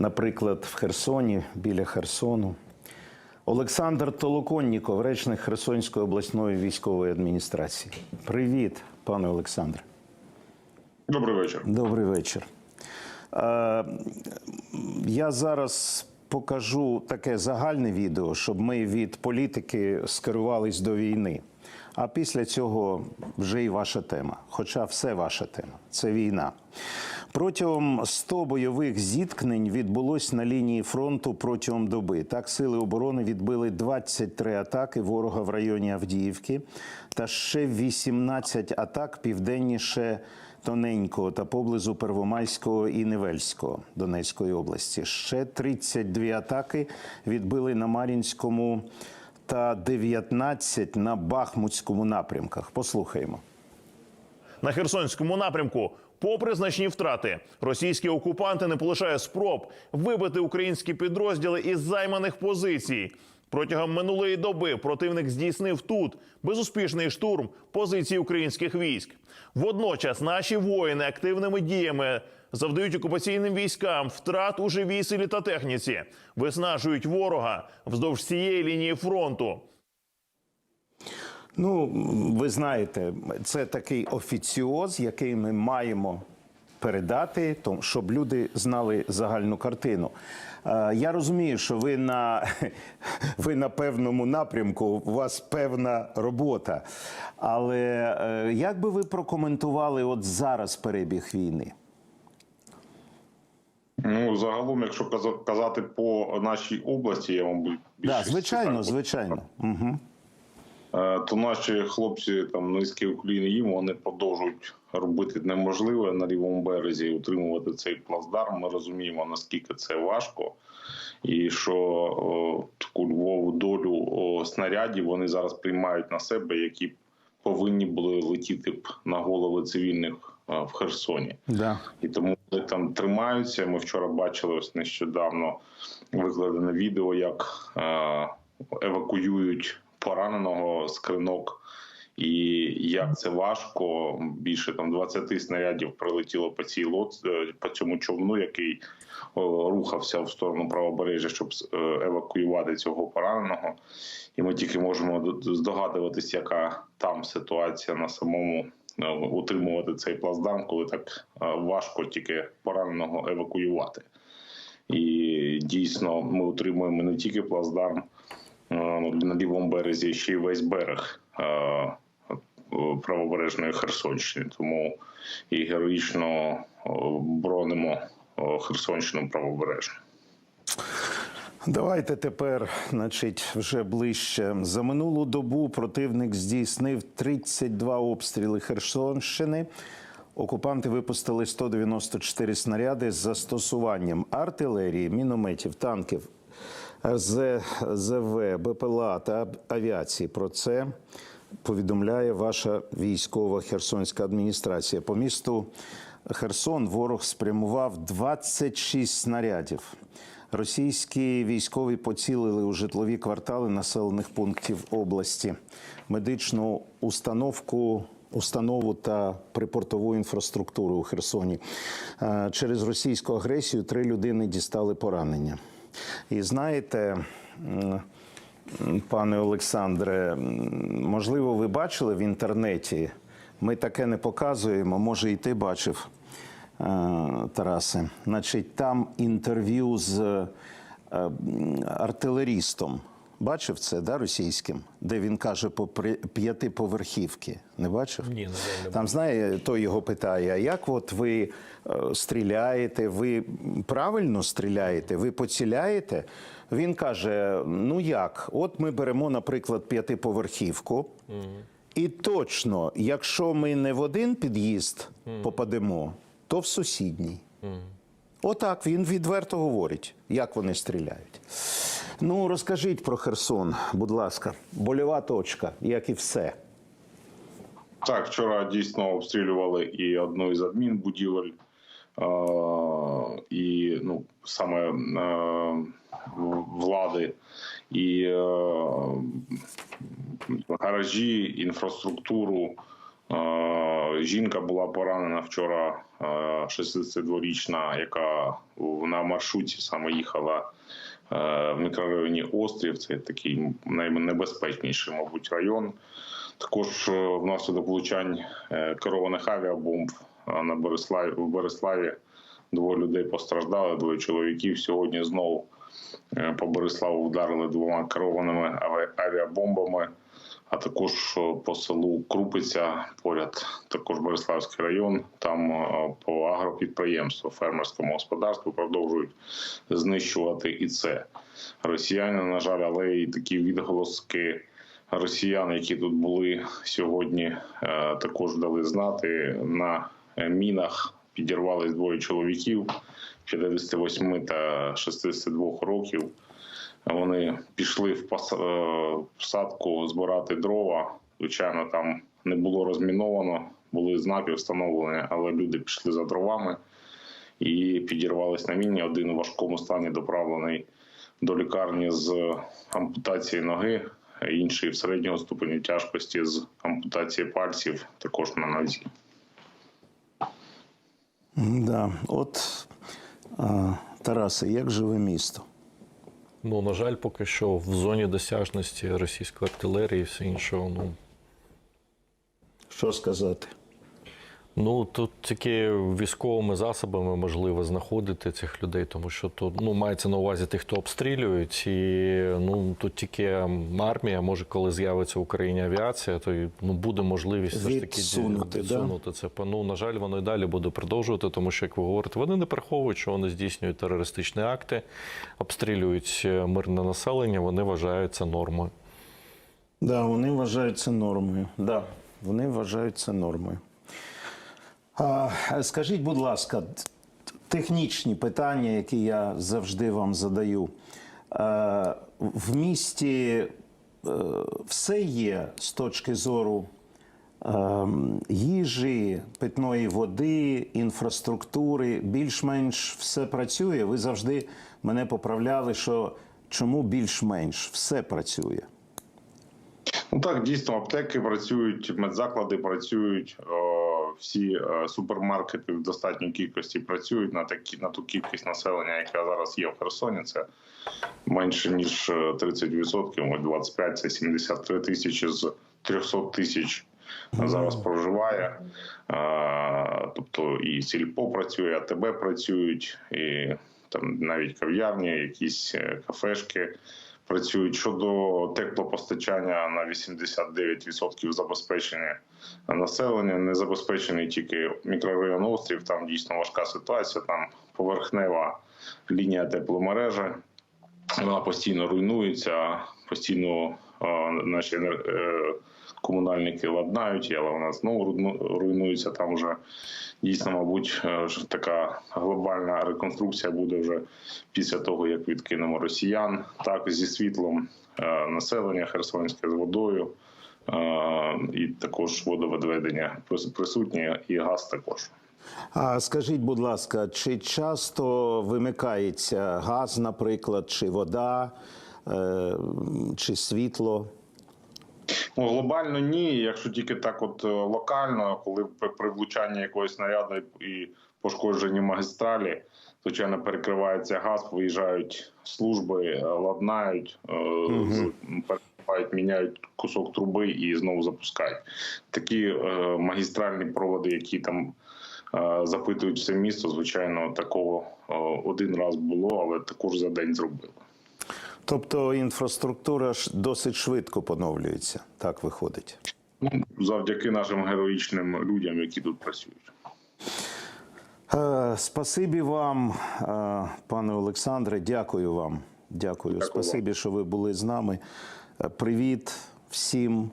наприклад, в Херсоні, біля Херсону. Олександр Толоконніков, речник Херсонської обласної військової адміністрації. Привіт, пане Олександре. Добрий вечір. Добрий вечір. Я зараз покажу таке загальне відео, щоб ми від політики скерувались до війни. А після цього вже і ваша тема. Хоча все ваша тема це війна. Протягом 100 бойових зіткнень відбулось на лінії фронту протягом доби. Так, сили оборони відбили 23 атаки ворога в районі Авдіївки та ще 18 атак південніше Тоненького та поблизу Первомайського і Невельського Донецької області. Ще 32 атаки відбили на Мар'їнському та 19 на Бахмутському напрямках. Послухаємо. На Херсонському напрямку, попри значні втрати, російські окупанти не полишає спроб вибити українські підрозділи із займаних позицій. Протягом минулої доби противник здійснив тут безуспішний штурм позицій українських військ. Водночас наші воїни активними діями завдають окупаційним військам втрат у живій силі та техніці, виснажують ворога вздовж цієї лінії фронту. Ну, ви знаєте, це такий офіціоз, який ми маємо передати, щоб люди знали загальну картину. Е, Я розумію, що ви на, ви на певному напрямку, у вас певна робота. Але е, як би ви прокоментували от зараз перебіг війни? Ну загалом, якщо каза- казати по нашій області, я мабуть більше Да, звичайно, так, звичайно. Угу. Е, то наші хлопці там низькі укліни їм вони продовжують робити неможливе на лівому березі, утримувати цей плацдарм. Ми розуміємо наскільки це важко, і що о, таку львову долю о, снарядів вони зараз приймають на себе, які повинні були летіти б на голови цивільних е, в Херсоні. Да. і тому вони там тримаються. Ми вчора бачили ось нещодавно викладене відео, як е, евакуюють пораненого з і як це важко. Більше там 20 снарядів прилетіло по цій лод е, по цьому човну, який рухався в сторону правобережжя, щоб е, евакуювати цього пораненого. І ми тільки можемо здогадуватись, яка там ситуація на самому е, утримувати цей плацдарм, коли так важко тільки пораненого евакуювати. І дійсно ми утримуємо не тільки плацдарм на лівому березі, ще й весь берег правобережної Херсонщини. Тому і героїчно боронимо Херсонщину правобережну. Давайте тепер, значить, вже ближче. За минулу добу противник здійснив 32 обстріли Херсонщини. Окупанти випустили 194 снаряди з застосуванням артилерії, мінометів, танків, РЗВ, БПЛА та авіації. Про це повідомляє ваша військова херсонська адміністрація. По місту Херсон ворог спрямував 26 снарядів. Російські військові поцілили у житлові квартали населених пунктів області, медичну установку. Установу та припортову інфраструктуру у Херсоні Е, через російську агресію три людини дістали поранення. І знаєте, пане Олександре, можливо, ви бачили в інтернеті. Ми таке не показуємо. Може, і ти бачив. Е, Тарасе. Значить, там інтерв'ю з е, артилерістом. Бачив це, да, російським, де він каже по п'ятиповерхівки. Не бачив? Ні, не Там знає, той його питає: а як от ви е, стріляєте? Ви правильно стріляєте? Ви поціляєте? Він каже: ну як? От ми беремо, наприклад, п'ятиповерхівку. І точно, якщо ми не в один під'їзд попадемо, то в сусідній. Отак він відверто говорить, як вони стріляють. Ну, розкажіть про Херсон, будь ласка, больова точка, як і все. Так, вчора дійсно обстрілювали і одну із адмінбудівель, і ну, саме е, влади, і е, гаражі, інфраструктуру. Жінка була поранена вчора, е, 62-річна, яка на маршруті саме їхала в мікрорайоні Острів. Це такий найнебезпечніший, мабуть, район. Також е, внаслідок влучань е, керованих авіабомб е, на Бориславі в Бориславі двоє людей постраждали, двоє чоловіків. Сьогодні знову е, по Бориславу вдарили двома керованими аві- авіабомбами, а також по селу Крупиця, поряд також Бориславський район. Там е, по агропідприємству, фермерському господарству продовжують знищувати і це. Росіяни, на жаль, але і такі відголоски росіян, які тут були сьогодні, е, також дали знати на е, мінах. Підірвались двоє чоловіків 58 та 62 років. Вони пішли в пас- е, збирати дрова. Звичайно, там не було розміновано, були знаки встановлені, але люди пішли за дровами і підірвались на міні. Один у важкому стані доправлений до лікарні з ампутації ноги, інший в середнього ступеню тяжкості з ампутації пальців, також на нозі. Да. От а, Тарасе, як живе місто? Ну, на жаль, поки що в зоні досяжності російської артилерії і все іншого. Ну, Що сказати? Ну тут тільки військовими засобами можливо знаходити цих людей, тому що тут ну, мається на увазі тих, хто обстрілюють, і ну тут тільки армія, може, коли з'явиться в Україні авіація, то ну, буде можливість все ж таки Відсунути, да? це. Ну, на жаль, воно і далі буде продовжувати, тому що, як ви говорите, вони не приховують, що вони здійснюють терористичні акти, обстрілюють е, мирне населення, вони вважають це нормою. Да, вони вважають це нормою. Да, вони вважають це нормою. Скажіть, будь ласка, технічні питання, які я завжди вам задаю. В місті е, все є з точки зору е, їжі, питної води, інфраструктури. Більш-менш все працює. Ви завжди мене поправляли, що чому більш-менш все працює. Ну так, дійсно, аптеки працюють, медзаклади працюють, всі е, супермаркети в достатній кількості працюють на такі на ту кількість населення, яка зараз є в Херсоні. Це менше ніж е, 30%, ось 25 – це 73 тисячі з 300 тисяч зараз проживає. Е, Тобто і сільпо працює, АТБ працюють, і там навіть кав'ярні, якісь е, кафешки працюють щодо теплопостачання на 89% забезпечення населення. Не забезпечений тільки мікрорайон острів. Там дійсно важка ситуація. Там поверхнева лінія тепломережі. Вона постійно руйнується, постійно е, наші енер- комунальники ладнають, але вона знову руйну- руйнується. Там вже дійсно, мабуть, е, така глобальна реконструкція буде вже після того, як відкинемо росіян. Так зі світлом е, населення Херсонське з водою. е, І також водовідведення прис- присутнє, і газ також. А скажіть, будь ласка, чи часто вимикається газ, наприклад, чи вода, чи світло? Ну, глобально ні. Якщо тільки так, от е, локально, коли при, влучанні якогось снаряду і пошкодженні магістралі, звичайно, перекривається газ, виїжджають служби, е, ладнають, з- перекривають, міняють кусок труби і знову запускають. Такі е, магістральні проводи, які там. е, Запитують все місто, звичайно, такого е, один раз було, але також за день зробили. Тобто інфраструктура ж досить швидко поновлюється, так виходить. Ну, завдяки нашим героїчним людям, які тут працюють. Е, спасибі вам, е, пане Олександре. Дякую вам. Дякую. Дякую Спасибі, що ви були з нами. Е, Привіт всім